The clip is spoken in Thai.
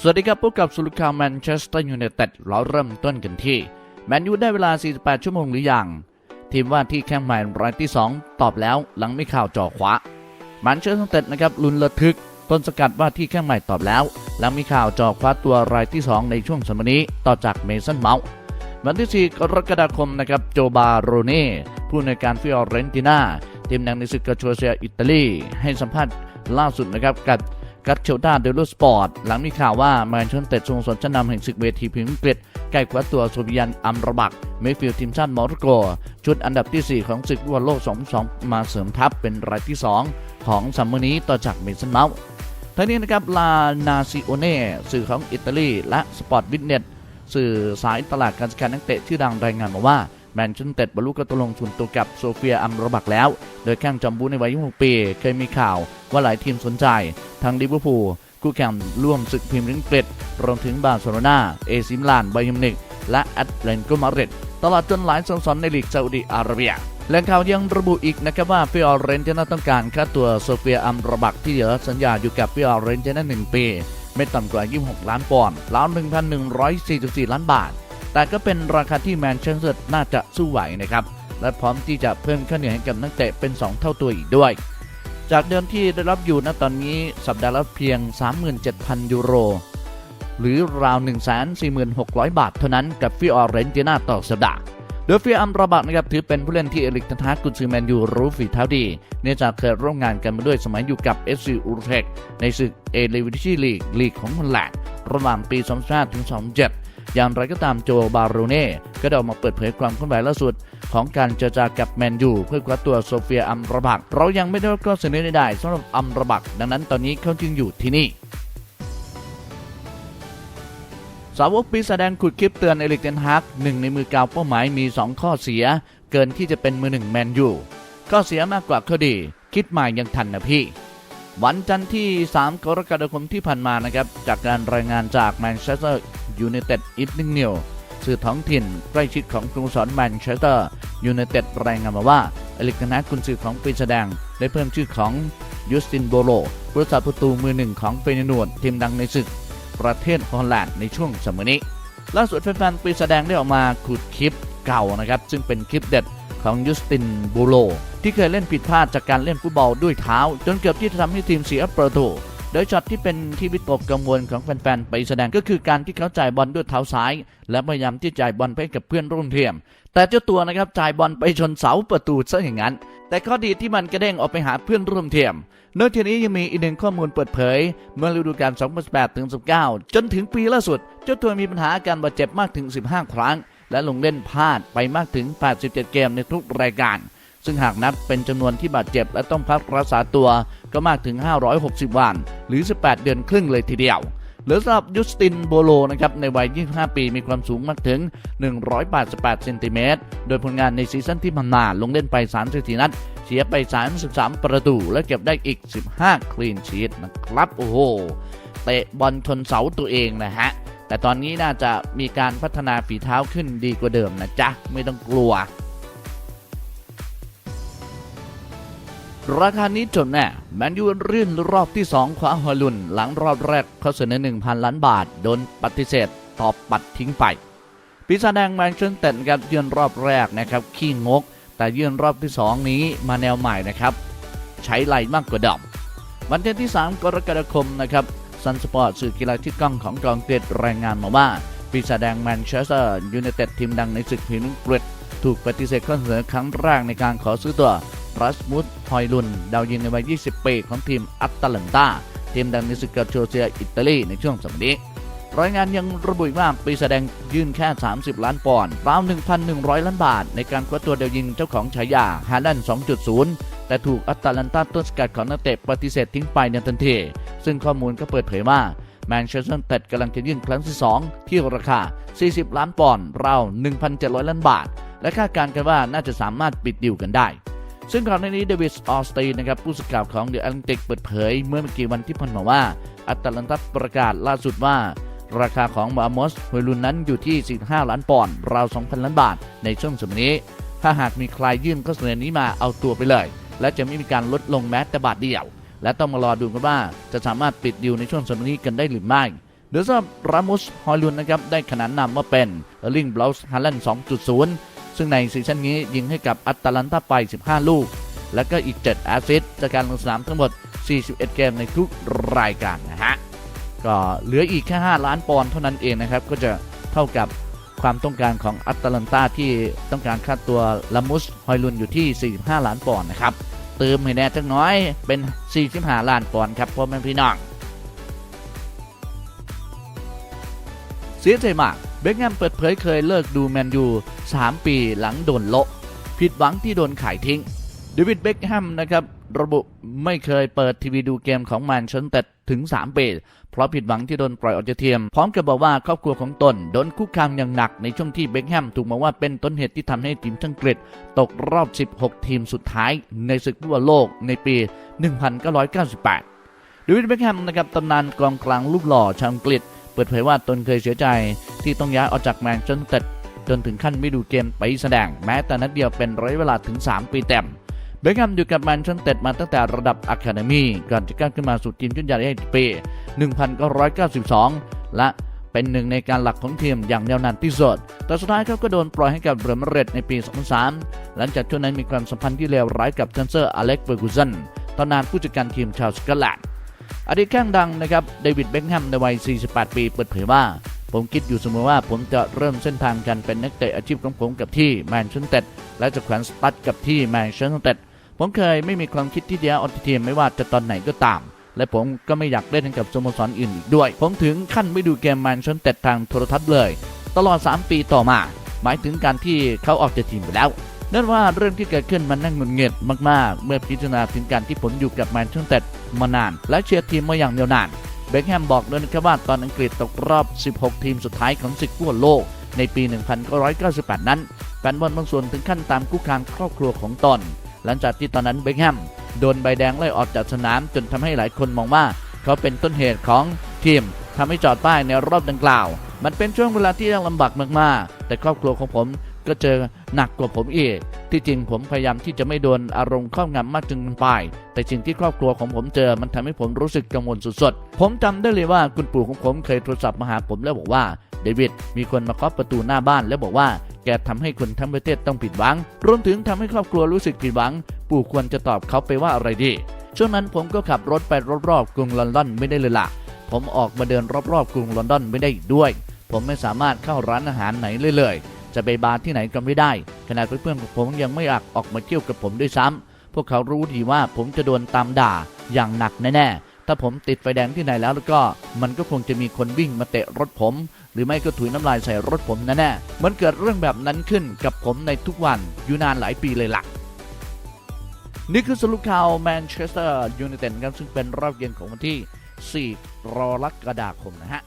สวัสดีครับพบกับสุลคาแมนเชสเตอร์ยูไนเต็ดเราเริ่มต้นกันที่ แมนยูได้เวลา 48 ชั่วโมงหรือยัง ทีมว่าที่แข้งใหม่รายที่ 2 ตอบแล้วหลังไม่ข่าวจ่อขวาแมนเชสเตอร์ยูไนเต็ดนะครับลุ้นระทึก ต้นสกัดว่าที่แข้งใหม่ตอบแล้ว หลังมีข่าวจ่อคว้าตัวรายที่ 2 ในช่วงสัปดาห์นี้ต่อจากเมสันเมาส์วันที่ 4 กรกฎาคมนะครับโจบาโรเน่ผู้ในการฟิออเรนติน่าทีมแดงในศึกกาโชเซียอิตาลีให้สัมภาษณ์ล่าสุดนะครับกับ กัตเชลดาเดลสปอร์ตหลังมีข่าวว่าแมนเชสเตอร์ทรงสนชั้นนำแห่งศึกเวทีพิมพ์อังกฤษใกล้คว้าตัวโซเบียนอัมรบักเมฟิลทีมชาติโมร็อกโก ชุดอันดับที่ 4 ของศึกฟุตบอลโลก 2002มาเสริมทัพเป็นรายที่ 2 ของซัมเมอร์นี้ต่อจากเมสันเมาส์ทั้งนี้นะครับลานาซิโอเน่สื่อของอิตาลีและสปอร์ตวิทเน็ตสื่อสายตลาดการจัดการนักเตะชื่อดังรายงานมาว่า แมนเชสเตอร์บรรลุการตกลงส่วนตัวกับโซเฟียอัมรบักแล้ว โดยแข้งจอมบูในวัย 26 ปี เคยมีข่าวว่าหลายทีมสนใจ ทั้งลิเวอร์พูลคู่แข่งร่วมศึกพรีเมียร์ลีกอังกฤษรวมถึงบาร์เซโลนาเอซิมลานไบยมิวนิก และแอตเลนโกมาดริดตลอดจนหลายสโมสรในลีกซาอุดิอาระเบียแหล่งข่าวยังระบุอีกนะครับว่าฟิออเรนติน่าต้องการค่าตัวโซเฟียอัมรบักที่เหลือสัญญาอยู่กับฟิออเรนติน่าหนึ่งปี ไม่ต่ำกว่า 26 ล้านปอนด์ราว1,144 ล้านบาท แต่ก็เป็นราคาที่แมนเชสเตอร์น่าจะสู้ไหวนะครับ และพร้อมที่จะเพิ่มค่าเหนื่อยให้กับนักเตะเป็น 2 เท่าตัวอีกด้วย จากเดิมที่ได้รับอยู่ณตอนนี้สัปดาห์ละเพียง 37,000 ยูโร หรือราว 146,000 บาทเท่านั้นกับฟิออเรนติน่าต่อสัปดาห์โดยฟิอัมราบักนะครับถือเป็นผู้เล่นที่เอลิกทันฮากกุนซือแมนยูรู้ฝีเท้าดี เนื่องจากเคยร่วมงานกันมาด้วยสมัยอยู่กับเอสซีอูเทคในศึกเอเลวิชลีกลีกของฮอลแลนด์ระหว่างปี 2005ถึง 2007 อย่างไรก็ตามโจบาโรเน่ก็ได้ออกมาเปิดเผยความเคลื่อนไหวล่าสุด ของการเจรจากับแมนยูเพื่อคว้าตัวโซเฟียอัมราบัก เรายังไม่ได้รับข้อเสนอใดๆสำหรับอัมราบัก ดังนั้นตอนนี้เขาจึงอยู่ที่นี่สาวกปีแสดงขุดคลิปเตือนเอลิกเทนฮากหนึ่งในมือกาวเป้าหมายมี 2 ข้อเสีย เกินที่จะเป็นมือหนึ่งแมนยูข้อเสียมากกว่าข้อดี คิดใหมายังทันนะพี่ วันจันทร์ที่ 3 กรกฎาคมที่ผ่านมานะครับ จากการรายงานจากแมนเชสเตอร์ยูไนเต็ดอีฟนิ่งนิวสื่อท้องถิ่นใกล้ชิดของสโมสรแมนเชสเตอร์ยูไนเต็ดรายงานมาว่าเอลิกเทนฮากกุนซือของปีแสดง ได้เพิ่มชื่อของยูสตินโบโลผู้รักษาประตูมือหนึ่งของเฟนนวดทีมดังในศึก ประเทศฮอลแลนด์ในช่วงสมัยนี้ล่าสุดแฟนๆปีแสดงได้ออกมาขุดคลิปเก่านะครับ ซึ่งเป็นคลิปเด็ดของยูสตินโบโล ที่เคยเล่นผิดพลาดจากการเล่นฟุตบอลด้วยเท้า จนเกือบที่จะทำให้ทีมเสียประตูโดยช็อตที่เป็นที่วิตกกังวลของแฟนๆไปแสดงก็คือการที่เขาจ่ายบอลด้วยเท้าซ้าย และพยายามที่จ่ายบอลไปกับเพื่อนร่วมทีมแต่เจ้าตัวนะครับจ่ายบอลไปชนเสาประตูซะอย่างนั้น แต่ข้อดีที่มันกระเด้งออกไปหาเพื่อนร่วมทีมนอกจากนี้ยังมีอีกหนึ่งข้อมูลเปิดเผย เมื่อฤดูกาล 2018 ถึง 19 จนถึงปีล่าสุด เจ้าตัวมีปัญหาอาการบาดเจ็บมากถึง 15 ครั้ง และลงเล่นพลาดไปมากถึง 87 เกมในทุกรายการ ซึ่งหากนับเป็นจำนวนที่บาดเจ็บและต้องพักรักษาตัวก็มากถึง 560 วัน หรือ 18 เดือนครึ่งเลยทีเดียวเหลือสำหรับยูสตินโบโลนะครับในวัย 25 ปีมีความสูงมากถึง 188เซนติเมตร โดยผลงานในซีซั่นที่ผ่านมาลงเล่นไป34นัด เสียไป 33 ประตู และเก็บได้อีก 15 คลีนชีตนะครับ โอ้โห เตะบอลชนเสาตัวเองนะฮะ แต่ตอนนี้น่าจะมีการพัฒนาฝีเท้าขึ้นดีกว่าเดิมนะจ๊ะ ไม่ต้องกลัว ราคานี้จนแน่แมนยูรื่นรอบที่ 2 คว้าฮอลลุน หลังรอบแรกเขาเสนอ 1,000 ล้านบาท โดนปฏิเสธตอบปัดทิ้งไปปีศาจแดงแมนเชสเตอร์ครับเยือนรอบแรกนะครับ ขี้งก แต่เยือนรอบที่ 2 นี้มาแนวใหม่นะครับ ใช้ไหลมากกว่าดอมวันที่ 3 กรกฎาคมนะครับซันสปอร์ตสื่อกีฬาที่กล้องของกองเกตรายงานมาว่าปีศาจแดงแมนเชสเตอร์ยูไนเต็ดทีมดังในศึกพรีเมียร์ลีกถูกปฏิเสธข้อเสนอครั้งแรกในการขอซื้อตัว รัสมุสฮอยลุน ดาวยิงในวัย 20 ปีของทีมอัตแลนตา ทีมดังในศึกกาโชเซียอิตาลีในช่วงสมัยนี้รายงานยังระบุอีกว่าปีแสดงยื่นแค่ 30 ล้านปอนด์ราว 1,100 ล้านบาท ในการคว้าตัวเดาวยิงเจ้าของฉายาฮาแลน2.0 แต่ถูกอัตแลนตาต้นสกัดของนักเตะปฏิเสธทิ้งไปในทันทีซึ่งข้อมูลก็เปิดเผยว่าแมนเชสเตอร์ยูไนเต็ดกำลังจะยื่นครั้งที่ 2 ที่ราคา 40 ล้านปอนด์ราว 1,700 ล้านบาท และคาดการณ์กันว่าน่าจะสามารถปิดดิวกันได้ ซึ่งก่อนหน้านี้เดวิสออสตีนนะครับผู้สื่อข่าวของเดอะแอตแลนติกเปิดเผย เมื่อไม่กี่วันที่ผ่านมาว่าอัตแลนตัสประกาศล่าสุดว่า ราคาของมามอสฮวยลุนนั้นอยู่ที่ 45 ล้านปอนด์ราว 2,000 ล้านบาท ในช่วงสมัยนี้ ถ้าหากมีใครยื่นข้อเสนอนี้มาเอาตัวไปเลย และจะไม่มีการลดลงแม้แต่บาทเดียว และต้องมารอดูกันว่าจะสามารถปิดดิวในช่วงสมัยนี้กันได้หรือไม่โดยสำหรับรามุสฮอยลุนนะครับได้ขนานนามว่าเป็นเออร์ลิงบลาส์ฮาลัน2.0 ซึ่งในซีซั่นนี้ยิงให้กับอัตแลนตาไป 15 ลูก และก็อีก 7 แอสซิสต์จากการลงสนามทั้งหมด 41 เกมในทุกรายการนะฮะ ก็เหลืออีกแค่ 5 ล้านปอนด์เท่านั้นเองนะครับ ก็จะเท่ากับความต้องการของอัตแลนตาที่ต้องการค่าตัวลามุสฮอยลุนอยู่ที่ 45 ล้านปอนด์นะครับเติมให้แน่จักน้อยเป็น45ล้านปอนด์ครับพ่อแม่พี่น้องเสียใจมาก เบคแฮมเปิดเผยเคยเลิกดูแมนยู 3 ปีหลังโดนโละผิดหวังที่โดนขายทิ้งเดวิดเบคแฮมนะครับระบุไม่เคยเปิดทีวีดูเกมของแมนเชสเตอร์ถึง 3 ปี เพราะผิดหวังที่โดนปล่อยออกจากทีม พร้อมกับบอกว่าครอบครัวของตนโดนคุกคามอย่างหนักในช่วงที่เบคแฮมถูกมองว่าเป็นต้นเหตุที่ทำให้ทีมอังกฤษ ตกรอบ 16 ทีมสุดท้าย ในศึกฟุตบอลโลกในปี 1998เดวิดเบคแฮมนะครับตำนานกองกลางลูกหล่อชาวอังกฤษ เปิดเผยว่าตนเคยเสียใจที่ต้องย้ายออกจากแมนเชสเตอร์จนถึงขั้นไม่ดูเกมไปแสดงแม้แต่นัดเดียวเป็นระยะเวลาถึง 3 ปีเต็มเบคแฮมอยู่กับแมนเชสเตอร์มาตั้งแต่ระดับอะคาเดมีก่อนจะก้าวขึ้นมาสู่ทีมชุดใหญ่ในปี 1992 และเป็นหนึ่งในการหลักของทีมอย่างยาวนานที่สุด แต่สุดท้ายเขาก็โดนปล่อยให้กับเรอัลมาดริดในปี 2003 หลังจากช่วงนั้นมีความสัมพันธ์ที่เลวร้ายกับเทนเซอร์อเล็กเฟอร์กูสันตอนนานผู้จัดการทีมชาวสกอตแลนด์ อดีตแข้งดังนะครับเดวิดเบคแฮมในวัย 48 ปีเปิดเผยว่า ผมคิดอยู่เสมอว่าผมจะเริ่มเส้นทางการเป็นนักเตะอาชีพของผมกับที่แมนเชสเตอร์และจะแขวนสตัดกับที่แมนเชสเตอร์ผมเคยไม่มีความคิดที่จะออกจากทีมไม่ว่าจะตอนไหนก็ตาม และผมก็ไม่อยากเล่นกับสโมสรอื่นอีกด้วย ผมถึงขั้นไม่ดูเกมแมนเชสเตอร์ทางโทรทัศน์เลย ตลอด 3 ปีต่อมา หมายถึงการที่เขาออกจากทีมไปแล้วนั่นว่าเรื่องที่เกิดขึ้นมันน่าหงุดหงิดมากๆ เมื่อพิจารณาถึงการที่ผมอยู่กับแมนเชสเตอร์ มานาน และเชียร์ทีมมาอย่างเดียวนาน เบคแฮมบอกด้วยนะครับว่าตอนอังกฤษตกรอบ 16 ทีมสุดท้ายของศึกฟุตบอลโลก ในปี 1998 นั้นแฟนบอลบางส่วนถึงขั้นตามคุกคามครอบครัวของตน หลังจากที่ตอนนั้นเบคแฮมโดนใบแดงไล่ออกจากสนามจนทำให้หลายคนมองว่า เขาเป็นต้นเหตุของทีมทำให้จอดป้ายในรอบดังกล่าว มันเป็นช่วงเวลาที่ยากลำบากมากๆ แต่ครอบครัวของผมก็เจอหนักกว่าผมอีก ที่จริงผมพยายามที่จะไม่โดนอารมณ์ครอบงำมากจนเกินไป แต่สิ่งที่ครอบครัวของผมเจอมันทำให้ผมรู้สึกกังวลสุดๆ ผมจำได้เลยว่าคุณปู่ของผมเคยโทรศัพท์มาหาผมแล้วบอกว่าเดวิดมีคนมาเคาะประตูหน้าบ้านแล้วบอกว่าแกทำให้คนทั้งประเทศต้องผิดหวัง รวมถึงทำให้ครอบครัวรู้สึกผิดหวัง ปู่ควรจะตอบเขาไปว่าอะไรดี ช่วงนั้นผมก็ขับรถไปรอบๆกรุงลอนดอนไม่ได้เลยล่ะ ผมออกมาเดินรอบๆกรุงลอนดอนไม่ได้อีกด้วย ผมไม่สามารถเข้าร้านอาหารไหนเลยเลย จะไปบาร์ที่ไหนก็ไม่ได้ขณะเพื่อนๆของผมยังไม่อยากออกมาเที่ยวกับผมด้วยซ้ำพวกเขารู้ดีว่าผมจะโดนตามด่าอย่างหนักแน่ๆ ถ้าผมติดไฟแดงที่ไหนแล้วแล้วก็มันก็คงจะมีคนวิ่งมาเตะรถผม หรือไม่ก็ถุยน้ำลายใส่รถผมแน่ๆ มันเกิดเรื่องแบบนั้นขึ้นกับผมในทุกวันอยู่นานหลายปีเลยล่ะนี่คือสรุปข่าวแมนเชสเตอร์ยูไนเต็ดครับซึ่งเป็นรอบเย็นของวันที่ 4 กรกฎาคมนะฮะ